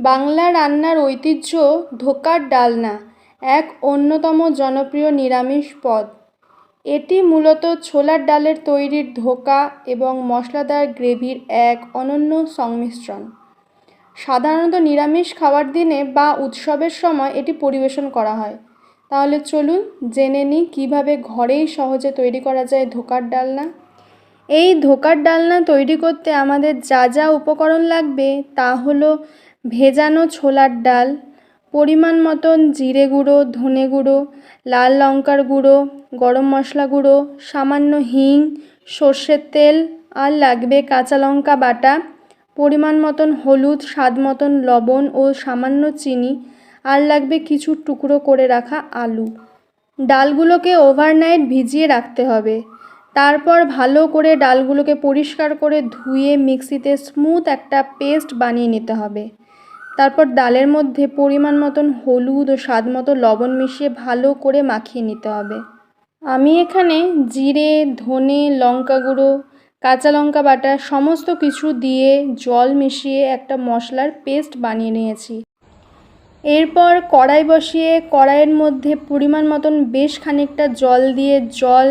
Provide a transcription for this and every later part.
বাংলা রান্নার ঐতিহ্য ধোকার ডালনা, এক অন্যতম জনপ্রিয় নিরামিষ পদ। এটি মূলত ছোলার ডালের তৈরির ধোকা এবং মশলাদার গ্রেভির এক অনন্য সংমিশ্রণ। সাধারণত নিরামিষ খাওয়ার দিনে বা উৎসবের সময় এটি পরিবেশন করা হয়। তাহলে চলুন জেনে নিই কীভাবে ঘরেই সহজে তৈরি করা যায় ধোকার ডালনা। এই ধোকার ডালনা তৈরি করতে আমাদের যা যা উপকরণ লাগবে তা হলো ভেজানো ছোলার ডাল, পরিমাণ মতন জিরে গুঁড়ো, ধনে গুঁড়ো, লাল লঙ্কার গুঁড়ো, গরম মশলা গুঁড়ো, সামান্য হিং, সর্ষের তেল আর লাগবে কাঁচা লঙ্কা বাটা, পরিমাণ মতন হলুদ, স্বাদ মতন লবণ ও সামান্য চিনি আর লাগবে কিছু টুকরো করে রাখা আলু। ডালগুলোকে ওভারনাইট ভিজিয়ে রাখতে হবে। তারপর ভালো করে ডালগুলোকে পরিষ্কার করে ধুয়ে মিক্সিতে স্মুথ একটা পেস্ট বানিয়ে নিতে হবে। তারপর ডালের মধ্যে পরিমাণ মতন হলুদ ও স্বাদ মতো লবণ মিশিয়ে ভালো করে মাখিয়ে নিতে হবে। আমি এখানে জিরে, ধনে, লঙ্কা গুঁড়ো, কাঁচা লঙ্কা বাটা সমস্ত কিছু দিয়ে জল মিশিয়ে একটা মশলার পেস্ট বানিয়ে নিয়েছি। এরপর কড়াই বসিয়ে কড়াইয়ের মধ্যে পরিমাণ মতন বেশ খানিকটা জল দিয়ে জল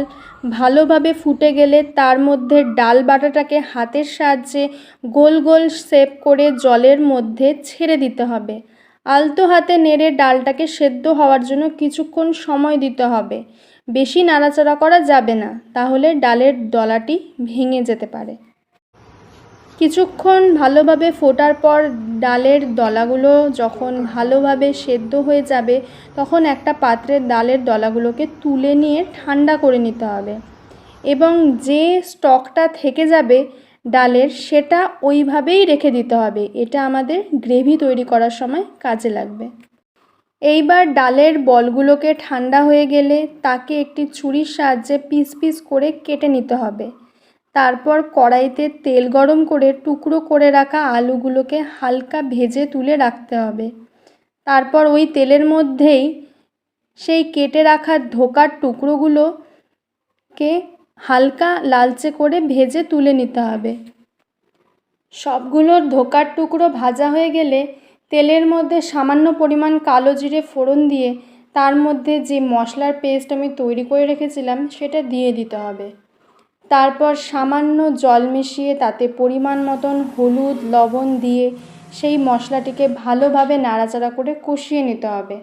ভালোভাবে ফুটে গেলে তার মধ্যে ডাল বাটাটাকে হাতের সাহায্যে গোল গোল শেপ করে জলের মধ্যে ছেড়ে দিতে হবে। আলতো হাতে নেড়ে ডালটাকে সেদ্ধ হওয়ার জন্য কিছুক্ষণ সময় দিতে হবে। বেশি নাড়াচাড়া করা যাবে না, তাহলে ডালের দলাটি ভেঙে যেতে পারে। কিছুক্ষণ ভালোভাবে ফোটার পর ডালের দলাগুলো যখন ভালোভাবে সেদ্ধ হয়ে যাবে, তখন একটা পাত্রে ডালের দলাগুলোকে তুলে নিয়ে ঠান্ডা করে নিতে হবে। এবং যে স্টকটা থেকে যাবে ডালের, সেটা ওইভাবেই রেখে দিতে হবে। এটা আমাদের গ্রেভি তৈরি করার সময় কাজে লাগবে। এইবার ডালের বলগুলোকে ঠান্ডা হয়ে গেলে তাকে একটি ছুরির সাহায্যে পিস পিস করে কেটে নিতে হবে। তারপর কড়াইতে তেল গরম করে টুকরো করে রাখা আলুগুলোকে হালকা ভেজে তুলে রাখতে হবে। তারপর ওই তেলের মধ্যেই সেই কেটে রাখা ধোকার টুকরোগুলোকে হালকা লালচে করে ভেজে তুলে নিতে হবে। সবগুলোর ধোকার টুকরো ভাজা হয়ে গেলে তেলের মধ্যে সামান্য পরিমাণ কালো জিরে ফোড়ন দিয়ে তার মধ্যে যে মশলার পেস্ট আমি তৈরি করে রেখেছিলাম সেটা দিয়ে দিতে হবে। তারপর সামান্য জল মিশিয়ে তাতে পরিমাণ মতন হলুদ, লবণ দিয়ে সেই মশলাটিকে ভালোভাবে নাড়াচাড়া করে কষিয়ে নিতে হবে।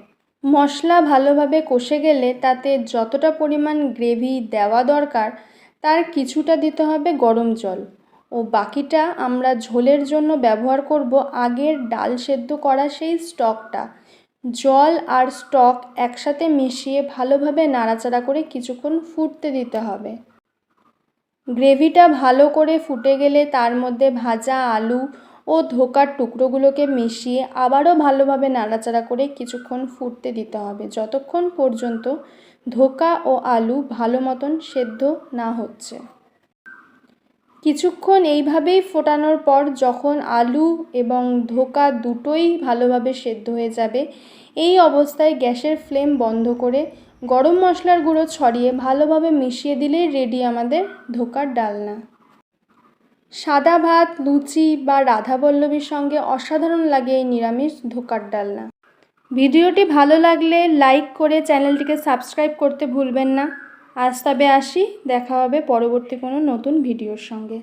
মশলা ভালোভাবে কষে গেলে তাতে যতটা পরিমাণ গ্রেভি দেওয়া দরকার, তার কিছুটা দিতে হবে গরম জল। ও বাকিটা আমরা ঝোলের জন্য ব্যবহার করব আগের ডাল সেদ্ধ করা সেই স্টকটা। জল আর স্টক একসাথে মিশিয়ে ভালোভাবে নাড়াচাড়া করে কিছুক্ষণ ফুটতে দিতে হবে। গ্রেভিটা ভালো করে ফুটে গেলে তার মধ্যে ভাজা আলু ও ধোকার টুকরোগুলোকে মিশিয়ে আবারও ভালোভাবে নাড়াচাড়া করে কিছুক্ষণ ফুটতে দিতে হবে। যতক্ষণ পর্যন্ত ধোকা ও আলু ভালো মতন সেদ্ধ না হচ্ছে। কিছুক্ষণ এইভাবেই ফোটানোর পর যখন আলু এবং ধোকা দুটোই ভালোভাবে সেদ্ধ হয়ে যাবে, এই অবস্থায় গ্যাসের ফ্লেম বন্ধ করে গরম মশলার গুঁড়ো ছড়িয়ে ভালোভাবে মিশিয়ে দিলেই রেডি আমাদের ধোকার ডালনা। সাদা ভাত, লুচি বা রাধাবল্লভীর সঙ্গে অসাধারণ লাগে এই নিরামিষ ধোকার ডালনা। ভিডিওটি ভালো লাগলে লাইক করে চ্যানেলটিকে সাবস্ক্রাইব করতে ভুলবেন না। আজ তবে আসি দেখা হবে পরবর্তী কোনো নতুন ভিডিওর সঙ্গে।